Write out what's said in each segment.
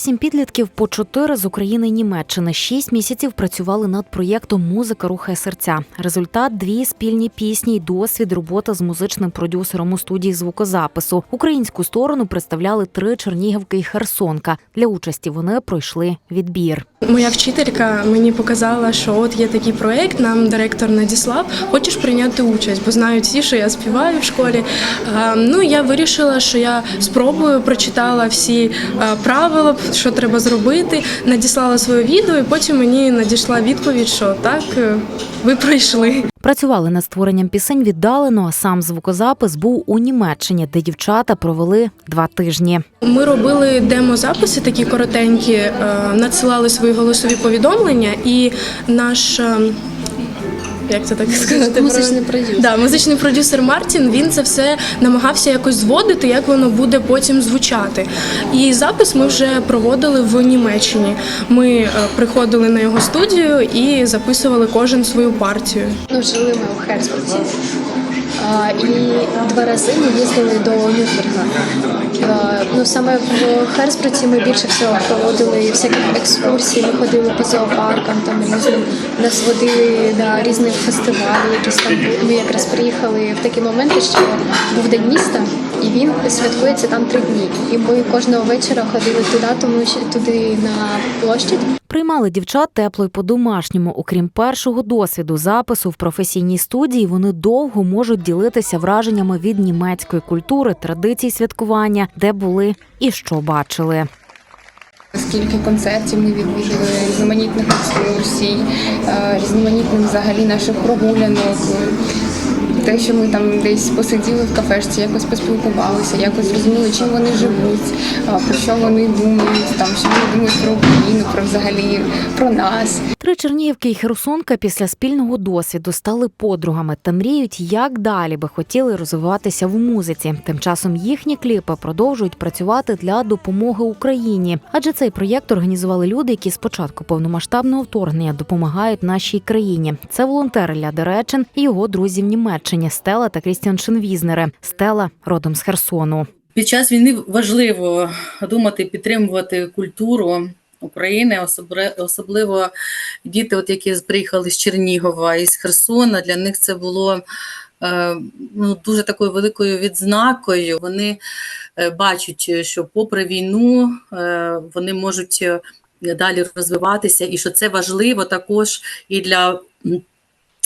Вісім підлітків по чотири з України і Німеччини. Шість місяців працювали над проєктом Музика рухає серця. Результат дві спільні пісні й досвід роботи з музичним продюсером у студії звукозапису. Українську сторону представляли три Чернігівки і Херсонка. Для участі вони пройшли відбір. Моя вчителька мені показала, що от є такий проект, нам директор надіслав. Хочеш прийняти участь, бо знають всі, що я співаю в школі. Е, Ну я вирішила, що я спробую, прочитала всі е, правила, що треба зробити, надіслала своє відео, і потім мені надійшла відповідь, що так, е, ви пройшли. Працювали над створенням пісень віддалено, а сам звукозапис був у Німеччині, де дівчата провели два тижні. Ми робили демозаписи такі коротенькі, е, надсилали свої голосові повідомлення, і наш. Як це так сказати? Музичний продюсер. Да, музичний продюсер Мартін він це все намагався якось зводити, як воно буде потім звучати. І запис ми вже проводили в Німеччині. Ми е, приходили на його студію і записували кожен свою партію. Ну, жили ми у Херсбурзі. І два рази ми їздили до Нюрнберга. Ну, саме в Херсбруці ми більше всього проводили всяких екскурсій, ми ходили по зоопаркам, там різним, нас водили на різних фестивалів, якісь там. Ми якраз приїхали в такі моменти, що був день міста, він святкується там три дні. І ми кожного вечора ходили туди, тому що туди на площадь. Приймали дівчат тепло й по-домашньому. Окрім першого досвіду запису в професійній студії, вони довго можуть ділитися враженнями від німецької культури, традицій святкування, де були і що бачили. Скільки концертів ми відвідали, різноманітних екскурсій, е, різноманітних взагалі наших прогулянок. Те, що ми там десь посиділи в кафешці, якось поспілкувалися, якось зрозуміли, чим вони живуть, про що вони думають, там що вони думають про Україну, про взагалі про нас. Три Чернігівки і Херсонка після спільного досвіду стали подругами та мріють, як далі би хотіли розвиватися в музиці. Тим часом їхні кліпи продовжують працювати для допомоги Україні, адже цей проєкт організували люди, які з початку повномасштабного вторгнення допомагають нашій країні. Це волонтери Ляди Речин і його друзі в Німеччині Стела та Крістіан Шинвізнери. Стела родом з Херсону. Під час війни важливо думати, підтримувати культуру України, особливо діти, от які приїхали з Чернігова і з Херсона. Для них це було е, ну, дуже такою великою відзнакою. Вони е, бачать, що попри війну е, вони можуть далі розвиватися, і що це важливо також і для.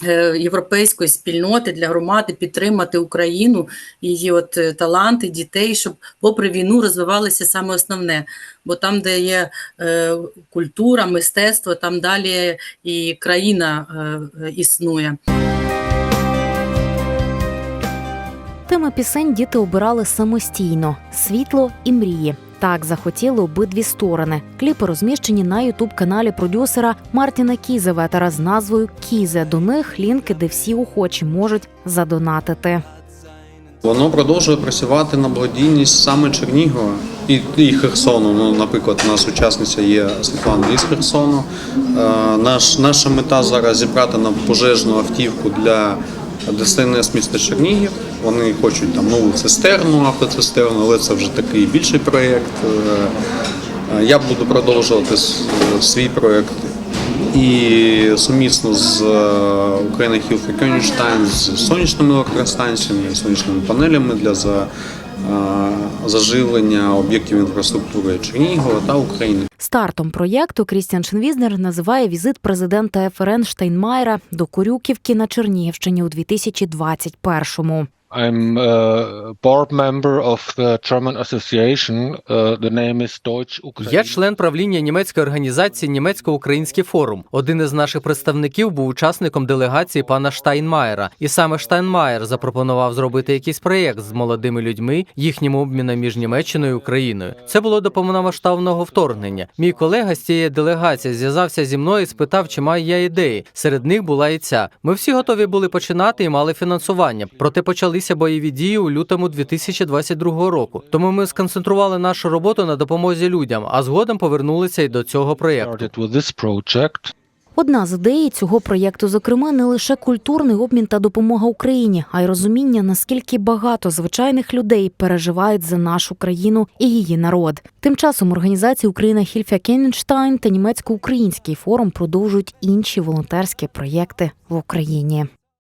Е, Європейської спільноти для громади підтримати Україну, її от е, таланти, дітей, щоб попри війну розвивалося саме основне. Бо там, де є е, культура, мистецтво, там далі і країна е, існує. Теми пісень діти обирали самостійно: світло і мрії. Так захотіли обидві сторони. Кліпи розміщені на ютуб-каналі продюсера Мартіна Кізеветера з назвою Кізе. До них лінки, де всі охочі можуть задонатити. Воно продовжує працювати на благодійність саме Чернігова і, і Херсону. Ну, наприклад, нас учасниця є Світлана із Херсону. Е, наш, наша мета зараз зібрати на пожежну автівку для ДСНС міста Чернігів. Вони хочуть там нову цистерну, автоцистерну, але це вже такий більший проєкт. Е, е, Я буду продовжувати свій проєкт і сумісно з е, Україна Хілфі Кёнігштайн з сонячними електростанціями, сонячними панелями для за, е, заживлення об'єктів інфраструктури Чернігова та України. Стартом проєкту Крістіан Шенвізнер називає візит президента ФРН Штайнмайера до Корюківки на Чернігівщині у 2021-му. I'm a board member of the German association. Uh, the name is Deutsch Ukraine. Я член правління німецької організації Німецько-Український форум. Один із наших представників був учасником делегації пана Штайнмаєра, і саме Штайнмаєр запропонував зробити якийсь проєкт з молодими людьми, їхнім обміном між Німеччиною і Україною. Це було до повномасштабного вторгнення. Мій колега з цієї делегації зв'язався зі мною і спитав, чи маю я ідеї. Серед них була і ця. Ми всі готові були починати і мали фінансування. Проте почалися бойові дії у лютому 2022 року. Тому ми сконцентрували нашу роботу на допомозі людям, а згодом повернулися і до цього проєкту. Одна з ідей цього проєкту, зокрема, не лише культурний обмін та допомога Україні, а й розуміння, наскільки багато звичайних людей переживають за нашу країну і її народ. Тим часом організації Україна Хільфя Кенненштайн та німецько-український форум продовжують інші волонтерські проєкти в Україні.